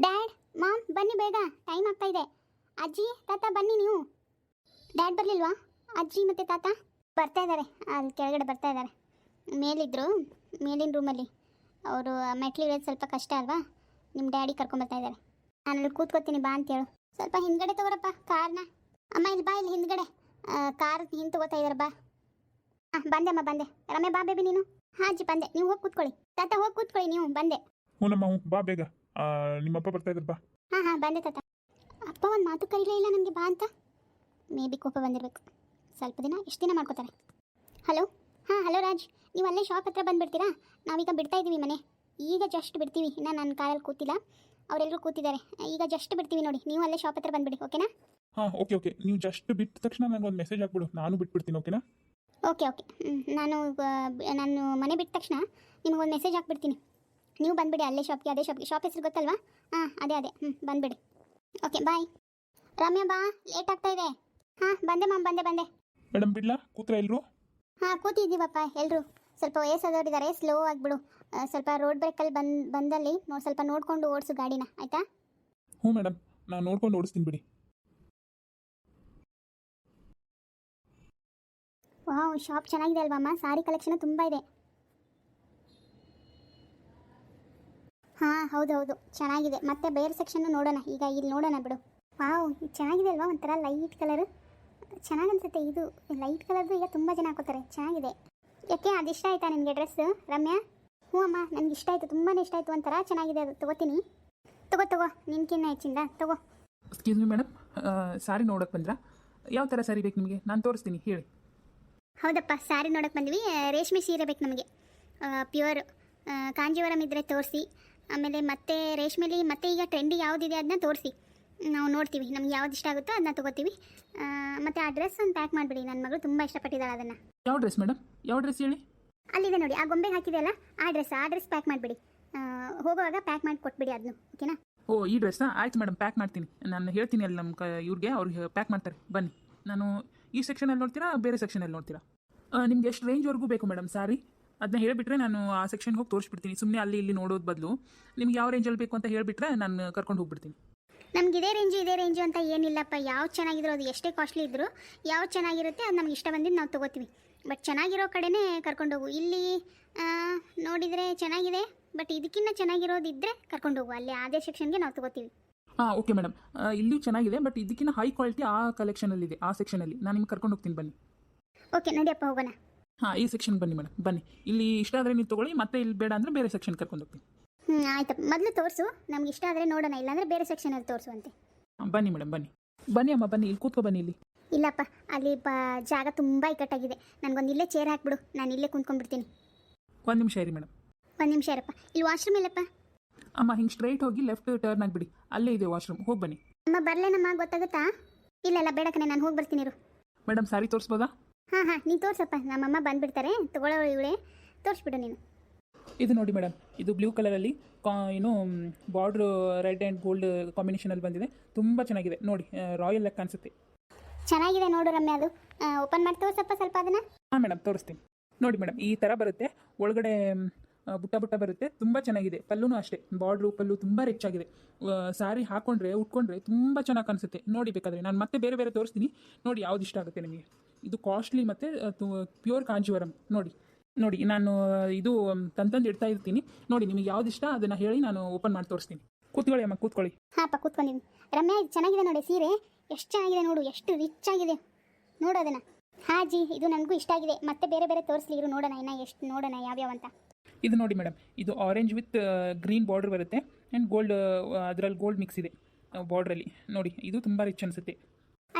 Dad ma'am ಬನ್ನಿ ಬೇಗ. Time ಆಗ್ತಾ ಇದೆ. ಅಜ್ಜಿ, ತಾತ, ಬನ್ನಿ ನೀವು. ಡ್ಯಾಡ್ ಬರಲಿಲ್ವಾ? ಅಜ್ಜಿ ಮತ್ತು ತಾತ? ಬರ್ತಾ ಇದ್ದಾರೆ. ಅಲ್ಲಿ ಕೆಳಗಡೆ ಬರ್ತಾ ಇದ್ದಾರೆ. ಮೇಲಿದ್ರು, ಮೇಲಿನ ರೂಮಲ್ಲಿ ಅವರು ಮೆಟ್ಲಿರೋದು ಸ್ವಲ್ಪ ಕಷ್ಟ ಅಲ್ವಾ? ನಿಮ್ಮ ಡ್ಯಾಡಿ ಕರ್ಕೊಂಬರ್ತಾ ಇದ್ದಾರೆ. ನಾನು ಅಲ್ಲಿ ಕೂತ್ಕೋತೀನಿ, ಬಾ ಅಂತೇಳು ಸ್ವಲ್ಪ ಹಿಂದ್ಗಡೆ ತಗೋರಪ್ಪ, ಕಾರ್ನ. ಅಮ್ಮ, ಇಲ್ಲಿ ಬಾ, ಇಲ್ಲಿ ಹಿಂದ್ಗಡೆ. ಕಾರ್ ಹಿಂದೆ ತಗೋತಾ ಇದ್ದಾರೆ ಬಾ. ಹಾಂ ಬಂದೆ ಅಮ್ಮ, ಬಂದೆ. ರಮೇ ಬಾ ಬೇಬಿ ನೀನು. ಹಾಂ ಅಜ್ಜಿ, ಬಂದೆ. ನೀವು ಹೋಗಿ ಕೂತ್ಕೊಳ್ಳಿ. ತಾತ, ಹೋಗಿ ಕೂತ್ಕೊಳ್ಳಿ, ನೀವು. ಬಂದೆ. ಬಾ ಬೇಗ. ನಿಮ್ಮಪ್ಪ ಬರ್ತಾ ಇದ್ರಪ್ಪ ಹಾಂ ಹಾಂ ಬಂದೆ ತಾತ. ಅಪ್ಪ ಒಂದು ಮಾತು ಕರೀಲೇ ಇಲ್ಲ ನನಗೆ ಬಾ ಅಂತ? ಮೇ ಬಿ ಕೋಪ ಬಂದಿರಬೇಕು. ಸ್ವಲ್ಪ ದಿನ ಎಷ್ಟು ದಿನ ಮಾಡ್ಕೋತಾರೆ. ಹಲೋ ಹಾಂ ಹಲೋ ರಾಜ್. ನೀವು ಅಲ್ಲೇ ಶಾಪ್ ಹತ್ರ ಬಂದುಬಿಡ್ತೀರಾ? ನಾವೀಗ ಬಿಡ್ತಾ ಇದ್ದೀವಿ ಮನೆ. ಈಗ ಜಸ್ಟ್ ಬಿಡ್ತೀವಿ. ಇನ್ನು ನನ್ನ ಕಾರಲ್ಲಿ ಕೂತಿಲ್ಲ. ಅವರೆಲ್ಲರೂ ಕೂತಿದ್ದಾರೆ. ಈಗ ಜಸ್ಟ್ ಬಿಡ್ತೀವಿ ನೋಡಿ. ನೀವು ಅಲ್ಲೇ ಶಾಪ್ ಹತ್ರ ಬಂದುಬಿಡಿ ಓಕೆನಾ ಹಾಂ ಓಕೆ ಓಕೆ ನೀವು ಜಸ್ಟ್ ಬಿಟ್ಟ ತಕ್ಷಣ ನನಗೆ ಒಂದು ಮೆಸೇಜ್ ಹಾಕ್ಬಿಡು. ನಾನು ಬಿಟ್ಬಿಡ್ತೀನಿ ಓಕೆನಾ ಓಕೆ ಓಕೆ ನಾನು ನಾನು ಮನೆ ಬಿಟ್ಟ ತಕ್ಷಣ ನಿಮಗೊಂದು ಮೆಸೇಜ್ ಹಾಕ್ಬಿಡ್ತೀನಿ. ನೀವು ಬಂದುಬಿಡಿ ಅಲ್ಲೇ ಶಾಪ್ಗೆ ಅದೇ ಶಾಪ್ಗೆ ಶಾಪ್ ಹೆಸರು ಗೊತ್ತಲ್ವಾ? ಹಾಂ ಅದೇ ಅದೇ. ಹ್ಞೂ ಬಂದುಬಿಡಿ. ಓಕೆ ಬಾಯ್ ರಮ್ಯಾ ಬಾ ಲೇಟ್ ಆಗ್ತಾ ಇದೆ. ಹಾಂ ಬಂದೆ ಮ್ಯಾಮ್ ಬಂದೆ ಬಂದೆ. ಮೇಡಮ್ ಬಿಡ್ಲಾ ಕೂತ್ರ ಎಲ್ಲರೂ ಹಾಂ ಕೂತಿದ್ದೀವಪ್ಪ ಎಲ್ಲರೂ ಸ್ವಲ್ಪ ವಯಸ್ಸಾದವರಿದ್ದಾರೆ ಸ್ಲೋ ಆಗಿಬಿಡು. ಸ್ವಲ್ಪ ರೋಡ್ ಬ್ರೇಕಲ್ಲಿ ಬಂದು ಬಂದಲ್ಲಿ ನೋಡಿ ಸ್ವಲ್ಪ ನೋಡಿಕೊಂಡು ಓಡಿಸು ಗಾಡಿನ ಆಯಿತಾ? ಹ್ಞೂ ಮೇಡಮ್ ನಾನು ನೋಡ್ಕೊಂಡು ಓಡಿಸ್ತೀನಿ ಬಿಡಿ. ವಾವ್ ಶಾಪ್ ಚೆನ್ನಾಗಿದೆ ಅಲ್ವಮ್ಮ ಅಮ್ಮ ಸಾರಿ ಕಲೆಕ್ಷನ್ ತುಂಬ ಇದೆ. ಹಾಂ ಹೌದೌದು. ಹೌದು ಚೆನ್ನಾಗಿದೆ. ಮತ್ತೆ ಬೇರೆ ಸೆಕ್ಷನ್ ನೋಡೋಣ. ಈಗ ಇಲ್ಲಿ ನೋಡೋಣ ಬಿಡು. ವಾವ್ ಚೆನ್ನಾಗಿದೆ ಅಲ್ವಾ ಒಂಥರ ಲೈಟ್ ಕಲರ್ ಚೆನ್ನಾಗಿ ಅನ್ಸುತ್ತೆ ಇದು. ಲೈಟ್ ಕಲರ್ದು ಈಗ ತುಂಬ ಜನ ಹಾಕೋತಾರೆ. ಚೆನ್ನಾಗಿದೆ. ಯಾಕೆ ಅದು ಇಷ್ಟ ಆಯ್ತಾ ನಿಮಗೆ ಡ್ರೆಸ್ ರಮ್ಯಾ? ಹ್ಞೂ ಅಮ್ಮ ನನಗೆ ಇಷ್ಟ ಆಯಿತು. ತುಂಬಾ ಇಷ್ಟ ಆಯಿತು ಒಂಥರ ಚೆನ್ನಾಗಿದೆ ಅದು. ತಗೋತೀನಿ. ತಗೋ ತಗೋ. ನಿನ್ಕಿನ್ನ ಹೆಚ್ಚಿಂದ. ತಗೋ. ಎಕ್ಸ್ಕ್ಯೂಸ್ ಮಿ ಮೇಡಮ್ ಸಾರಿ ನೋಡೋಕೆ ಬಂದ್ರಾ? ಯಾವ ಥರ ಸಾರಿ ಬೇಕು ನಿಮಗೆ? ನಾನು ತೋರಿಸ್ತೀನಿ. ಹೇಳಿ. ಹೌದಪ್ಪ ಸಾರಿ ನೋಡಕ್ಕೆ ಬಂದ್ವಿ. ರೇಷ್ಮೆ ಸೀರೆ ಬೇಕು ನಮಗೆ. ಪ್ಯೂರ್ ಕಾಂಜೀವರಂ ಇದ್ದರೆ ತೋರಿಸಿ. ಆಮೇಲೆ ಮತ್ತೆ ರೇಷ್ಮೆಲಿ ಮತ್ತೆ ಈಗ ಟ್ರೆಂಡಿ ಯಾವುದಿದೆ ಅದನ್ನ ತೋರಿಸಿ. ನಾವು ನೋಡ್ತೀವಿ ನಮ್ಗೆ ಯಾವ್ದು ಇಷ್ಟ ಆಗುತ್ತೋ ಅದನ್ನ ತಗೋತೀವಿ. ಮತ್ತೆ ಆ ಡ್ರೆಸ್ ಒಂದು ಪ್ಯಾಕ್ ಮಾಡ್ಬಿಡಿ ನನ್ನ ಮಗಳು ತುಂಬ ಇಷ್ಟಪಟ್ಟಿದ್ದಾಳೆ ಅದನ್ನು. ಯಾವ ಡ್ರೆಸ್ ಮೇಡಮ್ ಯಾವ ಡ್ರೆಸ್ ಹೇಳಿ? ಅಲ್ಲಿದೆ ನೋಡಿ ಆ ಗೊಂಬೆಗೆ ಹಾಕಿದೆಯಲ್ಲ ಆ ಡ್ರೆಸ್ ಆ ಡ್ರೆಸ್ ಪ್ಯಾಕ್ ಮಾಡ್ಬಿಡಿ. ಹೋಗುವಾಗ ಪ್ಯಾಕ್ ಮಾಡಿ ಕೊಟ್ಬಿಡಿ ಅದನ್ನು ಓಕೆನಾ? ಓ ಈ ಡ್ರೆಸ್ ಆಯ್ತು ಮೇಡಮ್ ಪ್ಯಾಕ್ ಮಾಡ್ತೀನಿ. ನಾನು ಹೇಳ್ತೀನಿ ಅಲ್ಲಿ ನಮ್ಮ ಕ ಇವ್ರಿಗೆ ಅವ್ರಿಗೆ ಪ್ಯಾಕ್ ಮಾಡ್ತಾರೆ ಬನ್ನಿ. ನಾನು ಈ ಸೆಕ್ಷನಲ್ಲಿ ನೋಡ್ತೀರಾ ಬೇರೆ ಸೆಕ್ಷನಲ್ಲಿ ನೋಡ್ತೀರಾ? ನಿಮ್ಗೆ ಎಷ್ಟು ರೇಂಜ್ವರೆಗೂ ಬೇಕು ಮೇಡಮ್ ಸಾರಿ ಅದನ್ನ ಹೇಳಿಬಿಟ್ರೆ ನಾನು ಆ ಸೆಕ್ಷನ್ಗೆ ಹೋಗಿ ತೋರಿಸ್ಬಿಡ್ತೀನಿ. ಸುಮ್ಮನೆ ಅಲ್ಲಿ ಇಲ್ಲಿ ನೋಡೋದು ಬದಲು. ನಿಮ್ಗೆ ಯಾವ ರೇಂಜಲ್ಲಿ ಬೇಕು ಅಂತ ಹೇಳಿಬಿಟ್ರೆ ನಾನು ಕರ್ಕೊಂಡು ಹೋಗ್ಬಿಡ್ತೀನಿ. ನಮ್ಗೆ ಇದೇ ರೇಂಜು ಇದೇ ರೇಂಜು ಅಂತ ಏನಿಲ್ಲಪ್ಪ. ಯಾವ ಚೆನ್ನಾಗಿದ್ರು ಅದು ಎಷ್ಟೇ ಕಾಸ್ಟ್ಲಿ ಇದ್ದರೂ ಯಾವ ಚೆನ್ನಾಗಿರುತ್ತೆ ಅದು ನಮ್ಗೆ ಇಷ್ಟ ಬಂದಿದ್ದು ನಾವು ತೊಗೋತೀವಿ. ಬಟ್ ಚೆನ್ನಾಗಿರೋ ಕಡೆನೇ ಕರ್ಕೊಂಡು ಹೋಗು. ಇಲ್ಲಿ ನೋಡಿದರೆ ಚೆನ್ನಾಗಿದೆ ಬಟ್ ಇದಕ್ಕಿಂತ ಚೆನ್ನಾಗಿರೋದಿದ್ದರೆ ಕರ್ಕೊಂಡು ಹೋಗು. ಅಲ್ಲಿ ಅದೇ ಸೆಕ್ಷನ್ಗೆ ನಾವು ತೊಗೋತೀವಿ. ಹಾಂ ಓಕೆ ಮೇಡಮ್ ಇಲ್ಲೂ ಚೆನ್ನಾಗಿದೆ ಬಟ್ ಇದಕ್ಕಿಂತ ಹೈ ಕ್ವಾಲಿಟಿ ಆ ಕಲೆಕ್ಷನಲ್ಲಿದೆ ಆ ಸೆಕ್ಷನಲ್ಲಿ ನಾನು ನಿಮ್ಗೆ ಕರ್ಕೊಂಡು ಹೋಗ್ತೀನಿ ಬನ್ನಿ. ಓಕೆ ನಡಿಯಪ್ಪ ಹೋಗೋಣ. ಹಾಂ ಈ ಸೆಕ್ಷನ್ ಬನ್ನಿ ಮೇಡಮ್ ಬನ್ನಿ. ಇಲ್ಲಿ ಇಷ್ಟ ಆದ್ರೆ ನೀವು ತೊಗೊಳ್ಳಿ ಮತ್ತೆ ಇಲ್ಲಿ ಬೇಡ ಅಂದ್ರೆ ಬೇರೆ ಸೆಕ್ಷನ್ ಕರ್ಕೊಂಡು ಹೋಗ್ತೀನಿ. ಹ್ಞೂ ಆಯ್ತಪ್ಪ ಮೊದಲು ತೋರಿಸು. ನಮ್ಗೆ ಇಷ್ಟ ಆದರೆ ನೋಡೋಣ ಇಲ್ಲ ಅಂದ್ರೆ ಬೇರೆ ಸೆಕ್ಷನ್ ಅಲ್ಲಿ ತೋರಿಸುವಂತೆ. ಹಾಂ ಬನ್ನಿ ಮೇಡಮ್ ಬನ್ನಿ. ಬನ್ನಿ ಅಮ್ಮ ಬನ್ನಿ. ಇಲ್ಲಿ ಕೂತ್ಕೊ ಬನ್ನಿ ಇಲ್ಲಿ. ಇಲ್ಲಪ್ಪ ಅಲ್ಲಿ ಜಾಗ ತುಂಬ ಇಕ್ಕಟ್ಟಾಗಿದೆ. ನನಗೊಂದು ಇಲ್ಲೇ ಚೇರ್ ಹಾಕ್ಬಿಡು. ನಾನು ಇಲ್ಲೇ ಕುಂತ್ಕೊಂಡ್ಬಿಡ್ತೀನಿ. ಒಂದು ನಿಮಿಷ ಇರಿ ಮೇಡಮ್ ಒಂದು ನಿಮಿಷ ಇರಪ್ಪ. ಇಲ್ಲಿ ವಾಶ್ರೂಮ್ ಇಲ್ಲಪ್ಪ? ಅಮ್ಮ ಹಿಂಗೆ ಸ್ಟ್ರೈಟ್ ಹೋಗಿ ಲೆಫ್ಟ್ ಟರ್ನ್ ಆಗಿಬಿಡಿ. ಅಲ್ಲೇ ಇದೆ ವಾಶ್ರೂಮ್ ಹೋಗಿ ಬನ್ನಿ. ಅಮ್ಮ ಬರಲೇನಮ್ಮ ಗೊತ್ತಾಗುತ್ತಾ? ಇಲ್ಲ ಇಲ್ಲ ಬೇಡ ಕಣೆ ನಾನು ಹೋಗಿ ಬರ್ತೀನಿ ಇರು. ಮೇಡಮ್ ಸಾರಿ ತೋರಿಸ್ಬೋದಾ? ಹಾಂ ಹಾಂ ನೀನು ತೋರಿಸಪ್ಪ ನಮ್ಮಮ್ಮ ಬಂದುಬಿಡ್ತಾರೆ ತೊಗೊಳ್ಳೋ ಇವಳೆ ತೋರಿಸ್ಬಿಡು ನೀನು. ಇದು ನೋಡಿ ಮೇಡಮ್ ಇದು ಬ್ಲೂ ಕಲರಲ್ಲಿ ಕಾ ಏನು ಬಾರ್ಡ್ರು ರೆಡ್ ಆ್ಯಂಡ್ ಗೋಲ್ಡ್ ಕಾಂಬಿನೇಷನಲ್ಲಿ ಬಂದಿದೆ ತುಂಬ ಚೆನ್ನಾಗಿದೆ ನೋಡಿ ರಾಯಲ್ ಲೆಕ್ಕ ಅನಿಸುತ್ತೆ ಚೆನ್ನಾಗಿದೆ ನೋಡು ರಮ್ಯ ಅದು. ಓಪನ್ ಮಾಡಿ ತೋರಿಸಪ್ಪ ಸ್ವಲ್ಪ ಅದನ್ನು. ಹಾಂ ಮೇಡಮ್ ತೋರಿಸ್ತೀನಿ. ನೋಡಿ ಮೇಡಮ್ ಈ ಥರ ಬರುತ್ತೆ ಒಳಗಡೆ ಬುಟ್ಟ ಬುಟ್ಟ ಬರುತ್ತೆ ತುಂಬ ಚೆನ್ನಾಗಿದೆ ಪಲ್ಲುನೂ ಅಷ್ಟೇ ಬಾರ್ಡ್ರು ಪಲ್ಲು ತುಂಬ ರಿಚ್ ಆಗಿದೆ. ಸಾರಿ ಹಾಕೊಂಡ್ರೆ ಉಟ್ಕೊಂಡ್ರೆ ತುಂಬ ಚೆನ್ನಾಗಿ ಕಾಣಿಸುತ್ತೆ ನೋಡಿ ಬೇಕಾದರೆ ನಾನು ಮತ್ತೆ ಬೇರೆ ಬೇರೆ ತೋರಿಸ್ತೀನಿ ನೋಡಿ ಯಾವ್ದು ಇಷ್ಟ ಆಗುತ್ತೆ ನಿಮಗೆ. ಇದು ಕಾಸ್ಟ್ಲಿ ಮತ್ತು ಪ್ಯೂರ್ ಕಾಂಜೀವರಂ. ನೋಡಿ ನೋಡಿ ನಾನು ಇದು ತಂತಂದು ಇಡ್ತಾ ಇರ್ತೀನಿ. ನೋಡಿ ನಿಮಗೆ ಯಾವ್ದು ಇಷ್ಟ ಅದನ್ನ ಹೇಳಿ ನಾನು ಓಪನ್ ಮಾಡಿ ತೋರಿಸ್ತೀನಿ. ಕೂತ್ಕೊಳ್ಳಿ ಅಮ್ಮ ಕೂತ್ಕೊಳ್ಳಿ. ಹಾಪ ಕೂತ್ಕೊಂಡಿದ್ದೀನಿ ರಮ್ಯಾ ಇದು ಚೆನ್ನಾಗಿದೆ ನೋಡಿ ಸೀರೆ. ಎಷ್ಟು ಚೆನ್ನಾಗಿದೆ ನೋಡು ಎಷ್ಟು ರಿಚ್ ಆಗಿದೆ. ನೋಡು ಅದನ್ನ. ಹಾಂ ಜಿ ಇದು ನನಗೂ ಇಷ್ಟ ಆಗಿದೆ. ಮತ್ತೆ ಬೇರೆ ಬೇರೆ ತೋರಿಸ್ಲಿ ಇರು ನೋಡೋಣ ಇನ್ನ ಎಷ್ಟು ನೋಡೋಣ ಯಾವ್ಯಾವ ಅಂತ. ಇದು ನೋಡಿ ಮೇಡಮ್ ಇದು ಆರೆಂಜ್ ವಿತ್ ಗ್ರೀನ್ ಬಾರ್ಡರ್ ಬರುತ್ತೆ. ಆ್ಯಂಡ್ ಗೋಲ್ಡ್ ಅದರಲ್ಲಿ ಗೋಲ್ಡ್ ಮಿಕ್ಸ್ ಇದೆ ಬಾರ್ಡ್ರಲ್ಲಿ ನೋಡಿ ಇದು ತುಂಬ ರಿಚ್ ಅನಿಸುತ್ತೆ.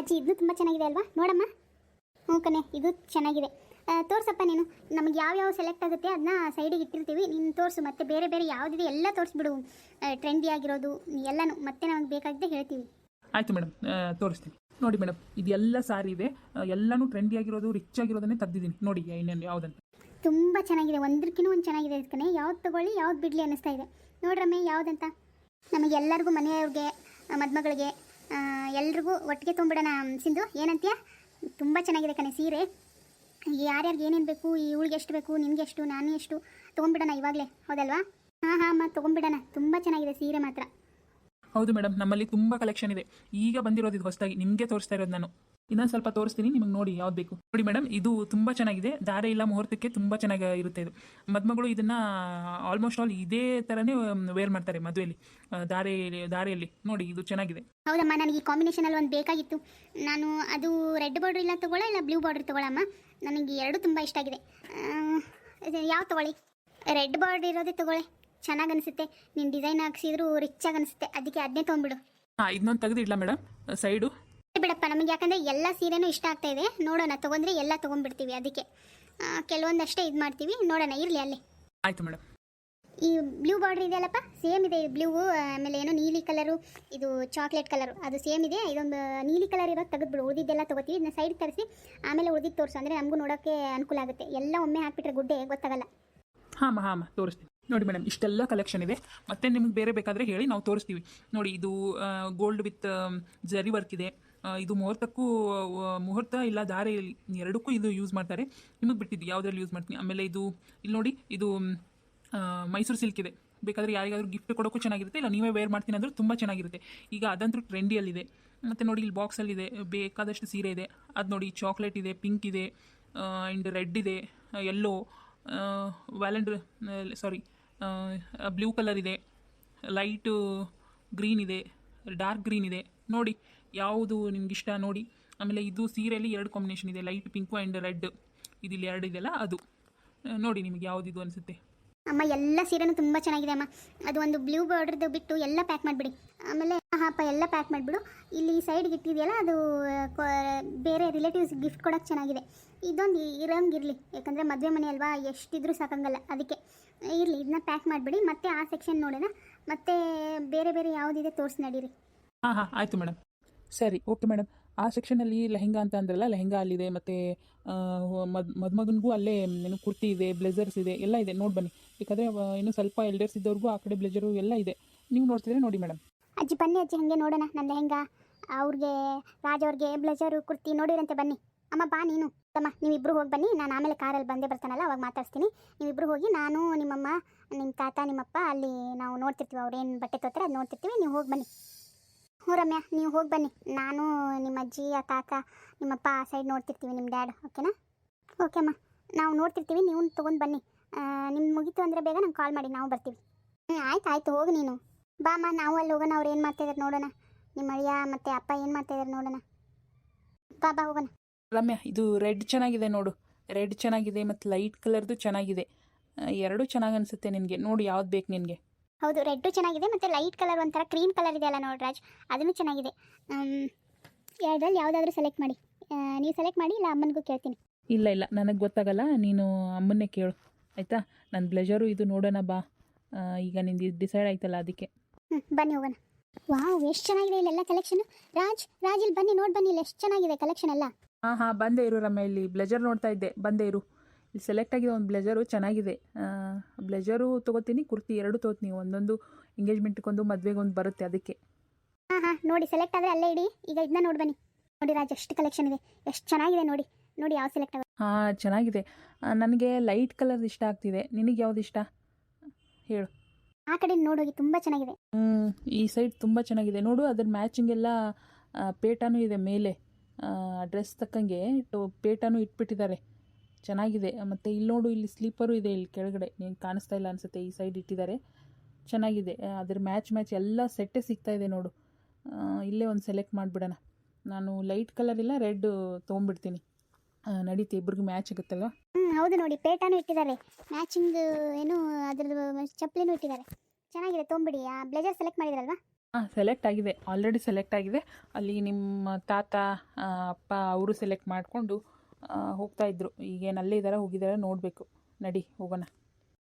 ಅಜ್ಜಿ ಇದು ತುಂಬ ಚೆನ್ನಾಗಿದೆ ಅಲ್ವಾ? ನೋಡಮ್ಮ. ಹ್ಞೂ ಕಣೆ ಇದು ಚೆನ್ನಾಗಿದೆ. ತೋರಿಸಪ್ಪ ನೀನು. ನಮಗೆ ಯಾವ್ಯಾವ ಸೆಲೆಕ್ಟ್ ಆಗುತ್ತೆ ಅದನ್ನ ಸೈಡಿಗೆ ಇಟ್ಟಿರ್ತೀವಿ. ನೀನು ತೋರಿಸು ಮತ್ತೆ ಬೇರೆ ಬೇರೆ ಯಾವುದಿದೆ ಎಲ್ಲ ತೋರಿಸ್ಬಿಡು. ಟ್ರೆಂಡಿ ಆಗಿರೋದು ಎಲ್ಲನೂ ಮತ್ತೆ ನಮಗೆ ಬೇಕಾಗಿದೆ ಹೇಳ್ತೀವಿ ಆಯಿತು ಮೇಡಮ್ ತೋರಿಸ್ತೀನಿ. ನೋಡಿ ಮೇಡಮ್ ಇದೆಲ್ಲ ಸಾರಿ ಇದೆ. ಎಲ್ಲನೂ ಟ್ರೆಂಡಿ ಆಗಿರೋದು ರಿಚ್ ಆಗಿರೋದನ್ನೇ ತದ್ದಿದ್ದೀನಿ ನೋಡಿ ಇನ್ನೇನು ಯಾವುದಂತ. ತುಂಬ ಚೆನ್ನಾಗಿದೆ. ಒಂದಕ್ಕಿಂತ ಒಂದು ಚೆನ್ನಾಗಿದೆ ಕಣೆ. ಯಾವ್ದು ತಗೊಳ್ಳಿ ಯಾವ್ದು ಬಿಡಲಿ ಅನ್ನಿಸ್ತಾ ಇದೆ. ನೋಡ್ರಮ್ಮೆ ಯಾವುದಂತ? ನಮಗೆ ಎಲ್ಲರಿಗೂ ಮನೆಯವ್ರಿಗೆ ಮದ್ಮಗಳಿಗೆ ಎಲ್ರಿಗೂ ಒಟ್ಟಿಗೆ ತೊಗೊಂಬಿಡೋಣ ಸಿಂಧು. ಏನಂತೀಯ? ತುಂಬ ಚೆನ್ನಾಗಿದೆ ಕಣೆ ಸೀರೆ. ಯಾರ್ಯಾರಿಗೆ ಏನೇನು ಬೇಕು, ಈ ಇವಳಿಗೆ ಎಷ್ಟು ಬೇಕು, ನಿನಗೆ ಎಷ್ಟು, ನಾನು ಎಷ್ಟು, ತೊಗೊಂಡ್ಬಿಡೋಣ ಇವಾಗಲೇ, ಹೌದಲ್ವಾ? ಹಾಂ ಹಾಂ, ಅಮ್ಮ, ತೊಗೊಂಡ್ಬಿಡೋಣ. ತುಂಬ ಚೆನ್ನಾಗಿದೆ ಸೀರೆ ಮಾತ್ರ. ಹೌದು ಮೇಡಮ್ ನಮ್ಮಲ್ಲಿ ತುಂಬ ಕಲೆಕ್ಷನ್ ಇದೆ. ಈಗ ಬಂದಿರೋದು ಇದು ಹೊಸದಾಗಿ, ನಿಮಗೆ ತೋರಿಸ್ತಾ ಇರೋದು ನಾನು. ಇನ್ನೊಂದು ಸ್ವಲ್ಪ ತೋರಿಸ್ತೀನಿ ನಿಮಗೆ ನೋಡಿ ಯಾವ್ದು ಬೇಕು. ನೋಡಿ ಮೇಡಮ್ ಇದು ತುಂಬ ಚೆನ್ನಾಗಿದೆ. ದಾರೆ ಇಲ್ಲ ಮುಹೂರ್ತಕ್ಕೆ ತುಂಬ ಚೆನ್ನಾಗಿ ಇರುತ್ತೆ ಇದು. ಮದುಮಗಳು ಇದನ್ನು ಆಲ್ಮೋಸ್ಟ್ ಆಲ್ ಇದೇ ಥರನೇ ವೇರ್ ಮಾಡ್ತಾರೆ ಮದುವೆಯಲ್ಲಿ ದಾರೆ ದಾರೆಯಲ್ಲಿ. ನೋಡಿ ಇದು ಚೆನ್ನಾಗಿದೆ. ಹೌದಮ್ಮ ನನಗೆ ಈ ಕಾಂಬಿನೇಷನಲ್ಲಿ ಒಂದು ಬೇಕಾಗಿತ್ತು. ನಾನು ಅದು ರೆಡ್ ಬಾರ್ಡರ್ ಇಲ್ಲ ತಗೊಳ್ಳ ಇಲ್ಲ ಬ್ಲೂ ಬಾರ್ಡರ್ ತಗೊಳ್ಳಮ್ಮ? ನನಗೆ ಎರಡು ತುಂಬ ಇಷ್ಟ ಆಗಿದೆ. ಯಾವ ತಗೊಳ್ಳಿ? ರೆಡ್ ಬಾರ್ಡರ್ ಇರೋದೇ ತಗೊಳ್ಳಿ. ಚೆನ್ನಾಗಿ ಅನಿಸುತ್ತೆ. ನೀನು ಡಿಸೈನ್ ಹಾಕ್ಸಿದ್ರು ಆಗಿ ಅನಿಸುತ್ತೆ. ಅದಕ್ಕೆ ಅದನ್ನೇ ತೊಗೊಂಬಿಡು ಹಾಂ ಇದನ್ನೊಂದು ತೆಗೆದಿಡ್ಲಾ ಮೇಡಮ್ ಸೈಡು ಬಿಡಪ್ಪ ನಮಗೆ ಯಾಕಂದರೆ ಎಲ್ಲ ಸೀರೆನೂ ಇಷ್ಟ ಆಗ್ತಾ ಇದೆ. ನೋಡೋಣ ತೊಗೊಂಡ್ರೆ ಎಲ್ಲ ತೊಗೊಂಡ್ಬಿಡ್ತೀವಿ ಅದಕ್ಕೆ. ಕೆಲವೊಂದಷ್ಟೇ ಇದು ಮಾಡ್ತೀವಿ. ನೋಡೋಣ ಇರಲಿ ಅಲ್ಲಿ. ಆಯ್ತು ಮೇಡಮ್. ಈ ಬ್ಲೂ ಬಾರ್ಡರ್ ಇದೆಯಲ್ಲಪ್ಪ ಸೇಮ್ ಇದೆ ಬ್ಲೂ ಆಮೇಲೆ ಏನೋ ನೀಲಿ ಕಲರು ಇದು ಚಾಕ್ಲೇಟ್ ಕಲರು. ಅದು ಸೇಮ್ ಇದೆ. ಇದೊಂದು ನೀಲಿ ಕಲರ್ ಇರೋದು ತೆಗೆದ್ಬಿಡು. ಉಳಿದಿದ್ದೆಲ್ಲ ತೊಗೋತೀವಿ. ಇದನ್ನ ಸೈಡ್ ತರಿಸಿ ಆಮೇಲೆ ಉಳಿದಿದ್ದು ತೋರಿಸು. ಅಂದರೆ ನಮಗೂ ನೋಡೋಕ್ಕೆ ಅನುಕೂಲ ಆಗುತ್ತೆ. ಎಲ್ಲ ಒಮ್ಮೆ ಹಾಕ್ಬಿಟ್ರೆ ಗುಡ್ಡೆ ಗೊತ್ತಾಗಲ್ಲ. ಹಾಂ ಹಾಂ ತೋರಿಸ್ತೀನಿ. ನೋಡಿ ಮೇಡಮ್ ಇಷ್ಟೆಲ್ಲ ಕಲೆಕ್ಷನ್ ಇದೆ. ಮತ್ತೆ ನಿಮ್ಗೆ ಬೇರೆ ಬೇಕಾದರೆ ಹೇಳಿ ನಾವು ತೋರಿಸ್ತೀವಿ. ನೋಡಿ ಇದು ಗೋಲ್ಡ್ ವಿತ್ ಜರಿ ವರ್ಕ್ ಇದೆ. ಇದು ಮುಹೂರ್ತಕ್ಕೂ ಮುಹೂರ್ತ ಇಲ್ಲ, ದಾರೆ ಎರಡಕ್ಕೂ ಇದು ಯೂಸ್ ಮಾಡ್ತಾರೆ. ನಿಮಗೆ ಬಿಟ್ಟಿದ್ದು ಯಾವುದ್ರಲ್ಲಿ ಯೂಸ್ ಮಾಡ್ತೀನಿ? ಆಮೇಲೆ ಇದು ಇಲ್ಲಿ ನೋಡಿ, ಇದು ಮೈಸೂರು ಸಿಲ್ಕ್ ಇದೆ. ಬೇಕಾದರೆ ಯಾರಿಗಾದರೂ ಗಿಫ್ಟ್ ಕೊಡೋಕ್ಕೂ ಚೆನ್ನಾಗಿರುತ್ತೆ, ಇಲ್ಲ ನೀವೇ ವೇರ್ ಮಾಡ್ತೀನಿ ಅಂದರೂ ತುಂಬ ಚೆನ್ನಾಗಿರುತ್ತೆ. ಈಗ ಅದಂತೂ ಟ್ರೆಂಡಿಯಲ್ಲಿದೆ ಮತ್ತು ನೋಡಿ ಇಲ್ಲಿ ಬಾಕ್ಸಲ್ಲಿದೆ ಬೇಕಾದಷ್ಟು ಸೀರೆ ಇದೆ. ಅದು ನೋಡಿ ಚಾಕ್ಲೇಟ್ ಇದೆ ಪಿಂಕ್ ಇದೆ ಆ್ಯಂಡ್ ರೆಡ್ ಇದೆ ಯೆಲ್ಲೋ ವ್ಯಾಲೆಂಡ್ರ್ ಸಾರಿ ಬ್ಲೂ ಕಲರ್ ಇದೆ ಲೈಟು ಗ್ರೀನ್ ಇದೆ ಡಾರ್ಕ್ ಗ್ರೀನ್ ಇದೆ. ನೋಡಿ ಯಾವುದು ನಿಮ್ಗೆ ಇಷ್ಟ ನೋಡಿ. ಆಮೇಲೆ ಇದು ಸೀರೆಯಲ್ಲಿ ಎರಡು ಕಾಂಬಿನೇಷನ್ ಇದೆ ಲೈಟ್ ಪಿಂಕ್ ಆ್ಯಂಡ್ ರೆಡ್ ಇದಿಲ್ಲಿ ಎರಡು ಇದೆಯಲ್ಲ ಅದು. ನೋಡಿ ನೋಡಿ ನಿಮಗೆ ಇದು ಅನಿಸುತ್ತೆ. ಅಮ್ಮ ಎಲ್ಲ ಸೀರೆನೂ ತುಂಬ ಚೆನ್ನಾಗಿದೆ ಅಮ್ಮ. ಅದು ಒಂದು ಬ್ಲೂ ಬಾರ್ಡ್ರದ್ದು ಬಿಟ್ಟು ಎಲ್ಲ ಪ್ಯಾಕ್ ಮಾಡಿಬಿಡಿ. ಆಮೇಲೆ ಹಾಪ ಎಲ್ಲ ಪ್ಯಾಕ್ ಮಾಡಿಬಿಡು. ಇಲ್ಲಿ ಸೈಡ್ಗೆ ಇಟ್ಟಿದೆಯಲ್ಲ ಅದು ಬೇರೆ ರಿಲೇಟಿವ್ಸ್ ಗಿಫ್ಟ್ ಕೊಡೋಕ್ಕೆ ಚೆನ್ನಾಗಿದೆ. ಇದೊಂದು ಇರೋಂಗಿರಲಿ ಯಾಕಂದರೆ ಮದುವೆ ಮನೆ ಅಲ್ವಾ ಎಷ್ಟಿದ್ರೂ ಸಾಕಂಗಲ್ಲ. ಅದಕ್ಕೆ ಇರಲಿ ಇದನ್ನ ಪ್ಯಾಕ್ ಮಾಡಿಬಿಡಿ. ಮತ್ತೆ ಆ ಸೆಕ್ಷನ್ ನೋಡೋಣ. ಮತ್ತೆ ಬೇರೆ ಬೇರೆ ಯಾವುದಿದೆ ತೋರಿಸಿ ನಡೀರಿ. ಹಾಂ ಹಾಂ ಆಯಿತು ಮೇಡಮ್ ಸರಿ ಓಕೆ ಮೇಡಮ್ ಆ ಸೆಕ್ಷನಲ್ಲಿ ಲೆಹೆಂಗಾ ಅಂತ ಅಂದ್ರಲ್ಲ, ಲೆಹೆಂಗಾ ಅಲ್ಲಿದೆ, ಮತ್ತು ಮದ್, ಮದುಮಗನಿಗೂ ಅಲ್ಲೇ ಏನು ಕುರ್ತಿ ಇದೆ ಬ್ಲೇಸರ್ಸ್ ಇದೆ, ಎಲ್ಲ ಇದೆ. ನೋಡಿ ಬನ್ನಿ. ಯಾಕಂದರೆ ಇನ್ನು ಸ್ವಲ್ಪ ಎಲ್ಡರ್ಸ್ ಇದ್ದವ್ರಿಗೂ ಆ ಕಡೆ ಬ್ಲೇಜರು ಎಲ್ಲ ಇದೆ. ನೀವು ನೋಡ್ತಿದ್ರೆ ನೋಡಿ ಮೇಡಮ್ ಅಜ್ಜಿ, ಬನ್ನಿ ಅಜ್ಜಿ, ಹಾಗೆ ನೋಡೋಣ ನನ್ನ ಲೆಹಂಗಾ. ಅವ್ರಿಗೆ, ರಾಜ ಅವ್ರಿಗೆ ಬ್ಲೇಜರು ಕುರ್ತಿ ನೋಡಿರಂತೆ ಬನ್ನಿ. ಅಮ್ಮ, ಬಾ ನೀನು. ತಮ್ಮ ನೀವಿಬ್ಬರು ಹೋಗಿ ಬನ್ನಿ. ನಾನು ಆಮೇಲೆ ಕಾರಲ್ಲಿ ಬಂದೇ ಬರ್ತಾನಲ್ಲ, ಅವಾಗ ಮಾತಾಡ್ತೀನಿ ನೀವಿಬ್ಬರು ಹೋಗಿ, ನಾನು ನಿಮ್ಮಮ್ಮ ನಿಮ್ಮ ತಾತ, ನಿಮ್ಮಪ್ಪ, ಅಲ್ಲಿ ನಾವು ನೋಡ್ತಿರ್ತೀವಿ. ಅವ್ರೇನು ಬಟ್ಟೆ ತೋತಾರೆ ಅದು ನೋಡ್ತಿರ್ತೀವಿ. ನೀವು ಹೋಗಿ ಬನ್ನಿ. ಹ್ಞೂ ರಮ್ಯಾ, ನೀವು ಹೋಗಿ ಬನ್ನಿ. ನಾನು ನಿಮ್ಮ ಅಜ್ಜಿ, ಆ ಕಾಕ, ನಿಮ್ಮಪ್ಪ ಆ ಸೈಡ್ ನೋಡ್ತಿರ್ತೀವಿ ನಿಮ್ಮ ಡ್ಯಾಡ್ ಓಕೆನಾ ಓಕೆ ಅಮ್ಮ. ನಾವು ನೋಡ್ತಿರ್ತೀವಿ ನೀವು ತೊಗೊಂಡು ಬನ್ನಿ. ನಿಮ್ಮ ಮುಗೀತು ಅಂದರೆ ಬೇಗ ನಂಗೆ ಕಾಲ್ ಮಾಡಿ, ನಾವು ಬರ್ತೀವಿ. ಹ್ಞೂ ಆಯ್ತು, ಆಯಿತು, ಹೋಗಿ ನೀನು. ಬಾ ಅಮ್ಮ, ನಾವು ಅಲ್ಲಿ ಹೋಗೋಣ, ಅವ್ರು ಏನು ಮಾಡ್ತಾಯಿದ್ದಾರೆ ನೋಡೋಣ. ನಿಮ್ಮ ಅಳಿಯ ಮತ್ತು ಅಪ್ಪ ಏನು ಮಾಡ್ತಾಯಿದ್ದಾರೆ ನೋಡೋಣ. ಬಾ ಬಾ, ಹೋಗೋಣ. ರಮ್ಯಾ, ಇದು ರೆಡ್ ಚೆನ್ನಾಗಿದೆ ನೋಡು. ರೆಡ್ ಚೆನ್ನಾಗಿದೆ ಮತ್ತು ಲೈಟ್ ಕಲರ್ದು ಚೆನ್ನಾಗಿದೆ. ಎರಡೂ ಚೆನ್ನಾಗಿ ಅನಿಸುತ್ತೆ ನಿನಗೆ. ನೋಡಿ ಯಾವ್ದು ಬೇಕು ನಿನಗೆ. ಹೌದು ರೆಡ್ಡು ಚೆನ್ನಾಗಿದೆ ಮತ್ತು ಲೈಟ್ ಕಲರ್ ಒಂಥರ ಕ್ರೀಮ್ ಕಲರ್ ಇದೆ ಅಲ್ಲ ನೋಡಿ ರಾಜ್ ಅದನ್ನು ಚೆನ್ನಾಗಿದೆ. ಎರಡರಲ್ಲಿ ಯಾವುದಾದ್ರೂ ಸೆಲೆಕ್ಟ್ ಮಾಡಿ. ನೀವು ಸೆಲೆಕ್ಟ್ ಮಾಡಿ ಇಲ್ಲ ಅಮ್ಮನಿಗೂ ಕೇಳ್ತೀನಿ. ಇಲ್ಲ ಇಲ್ಲ ನನಗೆ ಗೊತ್ತಾಗಲ್ಲ ನೀನು ಅಮ್ಮನ್ನೇ ಕೇಳು ಆಯಿತಾ? ನನ್ನ ಬ್ಲೆಜರು ಇದು ನೋಡೋಣ ಬಾ. ಈಗ ನಿಂದು ಡಿಸೈಡ್ ಆಯ್ತಲ್ಲ ಅದಕ್ಕೆ. ಹ್ಞೂ ಬನ್ನಿ ಹೋಗೋಣ. ವಾವ್ ಎಷ್ಟು ಚೆನ್ನಾಗಿದೆ ಇಲ್ಲೆಲ್ಲ ಕಲೆಕ್ಷನ್ ರಾಜ್ ರಾಜ್ ಇಲ್ಲಿ ಬನ್ನಿ ನೋಡಿ ಬನ್ನಿ ಇಲ್ಲಿ ಎಷ್ಟು ಚೆನ್ನಾಗಿದೆ ಕಲೆಕ್ಷನ್ ಎಲ್ಲ. ಹಾಂ ಹಾಂ ಬಂದೇ ಇರು ರಮ್ಯ ಇಲ್ಲಿ ಬ್ಲೆಜರ್ ನೋಡ್ತಾ ಇದ್ದೆ ಬಂದೇ ಇರು. ಇಲ್ಲಿ ಸೆಲೆಕ್ಟ್ ಆಗಿರೋ ಒಂದು ಬ್ಲೆಜರು ಚೆನ್ನಾಗಿದೆ. ಬ್ಲೆಜರು ತೊಗೋತೀನಿ ಕುರ್ತಿ ಎರಡು ತೊಗೋತೀನಿ ಒಂದೊಂದು ಎಂಗೇಜ್ಮೆಂಟ್ಗೊಂದು ಮದುವೆಗೊಂದು ಬರುತ್ತೆ ಅದಕ್ಕೆ. ಹಾಂ ಹಾಂ ನೋಡಿ ಸೆಲೆಕ್ಟ್ ಆದರೆ ಅಲ್ಲೇ ಇಡಿ. ಈಗ ಇದನ್ನ ನೋಡಿ ಬನ್ನಿ. ನೋಡಿ ರಾಜ್ ಎಷ್ಟು ಕಲೆಕ್ಷನ್ ಇದೆ. ಎಷ್ಟು ಚೆನ್ನಾಗಿದೆ ನೋಡಿ. ನೋಡಿ ಯಾವ ಸೆಲೆಕ್ಟ್ ಆಗುತ್ತೆ. ಹಾಂ ಚೆನ್ನಾಗಿದೆ. ನನಗೆ ಲೈಟ್ ಕಲರ್ ಇಷ್ಟ ಆಗ್ತಿದೆ. ನಿನಗೆ ಯಾವ್ದು ಇಷ್ಟ? ಹೇಳು. ಆ ಕಡೆ ನೋಡೋಗಿ ತುಂಬ ಚೆನ್ನಾಗಿದೆ. ಹ್ಞೂ ಈ ಸೈಡ್ ತುಂಬ ಚೆನ್ನಾಗಿದೆ. ನೋಡು ಅದ್ರ ಮ್ಯಾಚಿಂಗ್ ಎಲ್ಲ ಪೇಟನೂ ಇದೆ ಮೇಲೆ. ಡ್ರೆಸ್ ತಕ್ಕಂಗೆ ಟೊ- ಪೇಟನೂ ಇಟ್ಬಿಟ್ಟಿದ್ದಾರೆ. ಚೆನ್ನಾಗಿದೆ. ಮತ್ತು ಇಲ್ಲಿ ನೋಡು ಇಲ್ಲಿ ಸ್ಲೀಪರು ಇದೆ ಇಲ್ಲಿ ಕೆಳಗಡೆ. ನೀನು ಕಾಣಿಸ್ತಾ ಇಲ್ಲ ಅನಿಸುತ್ತೆ ಈ ಸೈಡ್ ಇಟ್ಟಿದ್ದಾರೆ. ಚೆನ್ನಾಗಿದೆ. ಅದ್ರ ಮ್ಯಾಚ್ ಮ್ಯಾಚ್ ಎಲ್ಲ ಸೆಟ್ಟೇ ಸಿಗ್ತಾ ಇದೆ ನೋಡು. ಇಲ್ಲೇ ಒಂದು ಸೆಲೆಕ್ಟ್ ಮಾಡಿಬಿಡೋಣ. ನಾನು ಲೈಟ್ ಕಲರ್ ಇಲ್ಲ ರೆಡ್ ತೊಗೊಂಬಿಡ್ತೀನಿ ನಡೀತಿ ಇಬ್ರಿಗೂ ಮ್ಯಾಚ್ ಆಗುತ್ತಲ್ವ ಹ್ಞೂ ಹೌದು ನೋಡಿ ಪೇಟಾನು ಇಟ್ಟಿದ್ದಾರೆ. ಮ್ಯಾಚಿಂಗ್ ಏನು ಅದ್ರದ್ದು ಚಪ್ಪಲಿನೂ ಇಟ್ಟಿದ್ದಾರೆ. ಚೆನ್ನಾಗಿದೆ ತೊಗೊಂಬಿಡಿ ಆ ಬ್ಲೇಜರ್ ಸೆಲೆಕ್ಟ್ ಮಾಡಿದ್ರಲ್ವಾ? ಹಾಂ ಸೆಲೆಕ್ಟ್ ಆಗಿದೆ. ಆಲ್ರೆಡಿ ಸೆಲೆಕ್ಟ್ ಆಗಿದೆ. ಅಲ್ಲಿ ನಿಮ್ಮ ತಾತ ಅಪ್ಪ ಅವರು ಸೆಲೆಕ್ಟ್ ಮಾಡಿಕೊಂಡು ಹೋಗ್ತಾ ಇದ್ರು. ಈಗೇನು ಅಲ್ಲೇ ಇದ್ದಾರೆ ಹೋಗಿದ್ದಾರೆ ನೋಡಬೇಕು. ನಡಿ ಹೋಗೋಣ.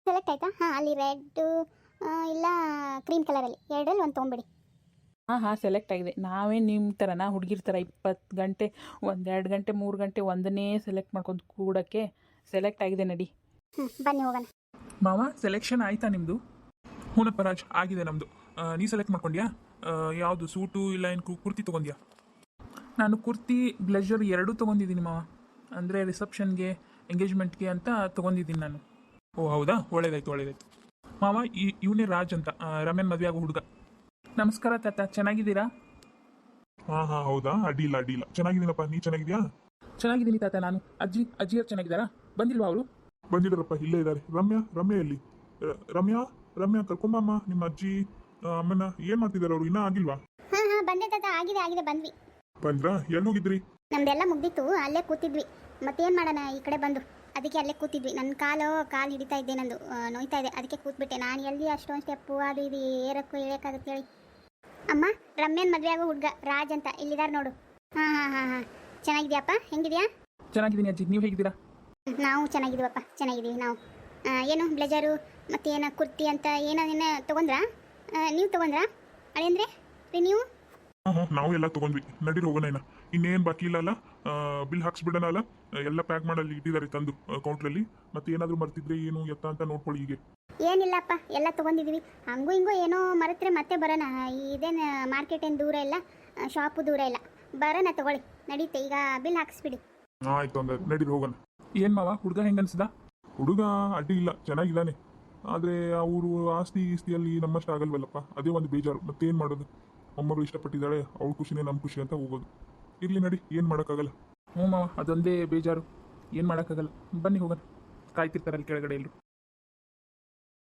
ಸೆಲೆಕ್ಟ್ ಆಯ್ತಾ? ಹಾಂ ಅಲ್ಲಿ ರೆಡ್ ಇಲ್ಲ ಕ್ರೀಮ್ ಕಲರಲ್ಲಿ ಎರಡರಲ್ಲಿ ಒಂದು ತೊಗೊಂಬಿಡಿ ಹಾಂ ಹಾಂ ಸೆಲೆಕ್ಟ್ ಆಗಿದೆ. ನಾವೇ ನಿಮ್ಮ ಥರನಾ ಹುಡುಗಿರ್ ಥರ ಇಪ್ಪತ್ತು ಗಂಟೆ ಒಂದೆರಡು ಗಂಟೆ ಮೂರು ಗಂಟೆ ಒಂದನ್ನೇ ಸೆಲೆಕ್ಟ್ ಮಾಡ್ಕೊಂಡು ಕೂಡಕ್ಕೆ ಸೆಲೆಕ್ಟ್ ಆಗಿದೆ ನಡಿ. ಹ್ಞೂ ಬನ್ನಿ ಹೋಗೋಣ. ಮಾವ ಸೆಲೆಕ್ಷನ್ ಆಯ್ತಾ ನಿಮ್ಮದು ಹೂನಪ್ಪ ರಾಜ್ ಆಗಿದೆ ನಮ್ಮದು ನೀ ಸೆಲೆಕ್ಟ್ ಮಾಡ್ಕೊಂಡ್ಯಾ? ಯಾವುದು ಸೂಟು ಇಲ್ಲ ಏನು ಕುರ್ತಿ ತೊಗೊಂಡ್ಯಾ? ನಾನು ಕುರ್ತಿ ಬ್ಲೆಜರ್ ಎರಡೂ ತೊಗೊಂಡಿದ್ದೀನಿ ಮಾವ. ಅಂದರೆ ರಿಸೆಪ್ಷನ್ಗೆ ಎಂಗೇಜ್ಮೆಂಟ್ಗೆ ಅಂತ ತೊಗೊಂಡಿದ್ದೀನಿ ನಾನು. ಓ ಹೌದಾ? ಒಳ್ಳೇದಾಯ್ತು ಒಳ್ಳೇದಾಯ್ತು. ಮಾವ ಈ ಇವನೇ ರಾಜ್ ಅಂತ. ರಮ್ಯನ್ ಮದುವೆ ಆಗೋ ಹುಡುಗ. ನಮಸ್ಕಾರ ತಾತ. ಚೆನ್ನಾಗಿದ್ದೀರಾ? ಹಾ ಹಾ ಹೌದಾ? ಅಡ್ಡಿಲ್ಲ ಅಡ್ಡಿಲ್ಲ ಚೆನ್ನಾಗಿದ್ದೀನಪ್ಪ. ನೀ ಚೆನ್ನಾಗಿದ್ಯಾ? ಚೆನ್ನಾಗಿದ್ದೀನಿ ತಾತ. ನಾನು ಅಜ್ಜಿ ಅಜ್ಜಿಯವ್ರು ಚೆನ್ನಾಗಿದ್ದಾರಾ? ಬಂದಿಲ್ವಾ ಅವರು? ಬಂದಿದ್ರಪ್ಪ ಇಲ್ಲೇ ಇದ್ದಾರೆ. ರಮ್ಯಾ ರಮ್ಯಾ ಎಲ್ಲಿ? ರ- ರಮ್ಯಾ? ರಮ್ಯಾ ಕರ್ಕೊಂಬಮ್ಮ ನಿಮ್ಮ ಅಜ್ಜಿ ಆ, ಅಮ್ಮನ ಏನ್ ಮಾಡ್ತಿದ್ದಾರೆ ಅವರು? ಇನ್ನೂ ಆಗಿಲ್ವಾ? ಹಾಂ ಹಾಂ ಬಂದೆ ತಾತ. ಆಗಿದೆ ಆಗಿದೆ. ಬಂದ್ವಿ. ಬಂದ್ರಾ? ಎಲ್ಲಿ ಹೋಗಿದ್ರಿ ನಮ್ದೆಲ್ಲ ಮುಗ್ದಿತ್ತು ಅಲ್ಲೇ ಕೂತಿದ್ವಿ. ಮತ್ತೇನು ಮಾಡೋಣ ಈ ಕಡೆ ಬಂದು. ಅದಕ್ಕೆ ಅಲ್ಲೇ ಕೂತಿದ್ವಿ. ನನ್ನ ಕಾಲು ಕಾಲು ಹಿಡಿತಾ ಇದ್ದೆ ನಂದು ನೋಯ್ತಾ ಇದೆ. ಅದಕ್ಕೆ ಕೂತ್ಬಿಟ್ಟೆ. ನಾನು ಎಲ್ಲಿ ಅಷ್ಟೊಂದು ಸ್ಟೆಪ್ಪು ಅದು ಇದು ಏರಕ್ಕೂ ಹೇಳಿ. ಅಮ್ಮ ರಮ್ಯನ್ ಮದುವೆ ಆಗೋ ಹುಡುಗ ರಾಜ್ ಅಂತ. ಇಲ್ಲಿದ್ದಾರೆ ನೋಡು. ಹಾಂ ಹಾಂ ಹಾಂ ಹಾಂ. ಚೆನ್ನಾಗಿದ್ಯಾಪ್ಪ? ಹೆಂಗಿದ್ಯಾ? ಚೆನ್ನಾಗಿದ್ದೀನಿ ಅಜ್ಜಿ. ನೀವು ಹೇಗಿದ್ದೀರಾ? ನಾವು ಚೆನ್ನಾಗಿದ್ದೀವಪ್ಪ. ಚೆನ್ನಾಗಿದ್ದೀವಿ ನಾವು. ಏನು ಬ್ಲೇಜರು ಮತ್ತು ಏನು ಕುರ್ತಿ ಅಂತ ಏನೋ ಏನ ತೊಗೊಂಡ್ರಾ? ನೀವು ತೊಗೊಂಡ್ರಾ? ಅಳೆಂದ್ರೆ ರೀ ನೀವು? ಹಾಂ ಹಾಂ ನಾವು ಎಲ್ಲ ತೊಗೊಂಡ್ವಿ. ನಡೀರಿ ಹೋಗೋಣ ಇನ್ನೇನ್ ಬಾಕಿ ಇಲ್ಲ ಅಲ್ಲ? ಬಿಲ್ ಹಾಕ್ಸ್ಬಿಡೋಣ ಅಲ್ಲ? ಎಲ್ಲ ಪ್ಯಾಕ್ ಮಾಡಲ್ಲಿ ಇಟ್ಟಿದ್ದಾರೆ ತಂದು ಕೌಂಟ್ರಲ್ಲಿ ಮತ್ತೆ ಏನಾದರೂ ಮರ್ತಿದ್ರೆ ಏನು ಎತ್ತ ಅಂತ ನೋಡ್ಕೊಳ್ಳಿ ಹೀಗೆ. ಏನಿಲ್ಲಪ್ಪ ಎಲ್ಲ ತೊಗೊಂಡಿದ್ದೀವಿ. ಹಂಗೂ ಹಿಂಗೂ ಏನೋ ಮರೆತ್ರೆ ಮತ್ತೆ ಬರೋಣ. ಇದೇನು ಮಾರ್ಕೆಟ್ ಏನು ದೂರ ಇಲ್ಲ ಶಾಪು ದೂರ ಇಲ್ಲ. ಬರೋಣ ತಗೊಳ್ಳಿ ನಡೀತೆ. ಈಗ ಬಿಲ್ ಹಾಕಿಸ್ಬಿಡಿ. ಆಯ್ತು ಹಂಗಾದ್ರೆ ನಡೀರಿ ಹೋಗೋಣ. ಏನು ಮಾವ ಹುಡುಗ ಹೆಂಗೆ ಅನ್ಸ್ದ? ಹುಡುಗ ಅಡ್ಡಿ ಇಲ್ಲ ಚೆನ್ನಾಗಿದ್ದಾನೆ. ಆದರೆ ಅವರು ಆಸ್ತಿ ಈಸ್ತಿಯಲ್ಲಿ ನಮ್ಮಷ್ಟು ಆಗಲ್ವಲ್ಲಪ್ಪ. ಅದೇ ಒಂದು ಬೇಜಾರು. ಮತ್ತೇನು ಮಾಡೋದು? ಮೊಮ್ಮಗಳು ಇಷ್ಟಪಟ್ಟಿದ್ದಾಳೆ ಅವಳ ಖುಷಿನೇ ನಮ್ಮ ಖುಷಿ ಅಂತ ಹೋಗೋದು. ಇರ್ಲಿ ನಡಿ, ಏನು ಮಾಡೋಕ್ಕಾಗಲ್ಲ. ಹ್ಞೂ ಮಾವ, ಅದೊಂದೇ ಬೇಜಾರು. ಏನು ಮಾಡೋಕ್ಕಾಗಲ್ಲ. ಬನ್ನಿ ಹೋಗೋಣ. ಕಾಯ್ತಿರ್ತಾರೆ ಅಲ್ಲಿ ಕೆಳಗಡೆ ಎಲ್ಲರೂ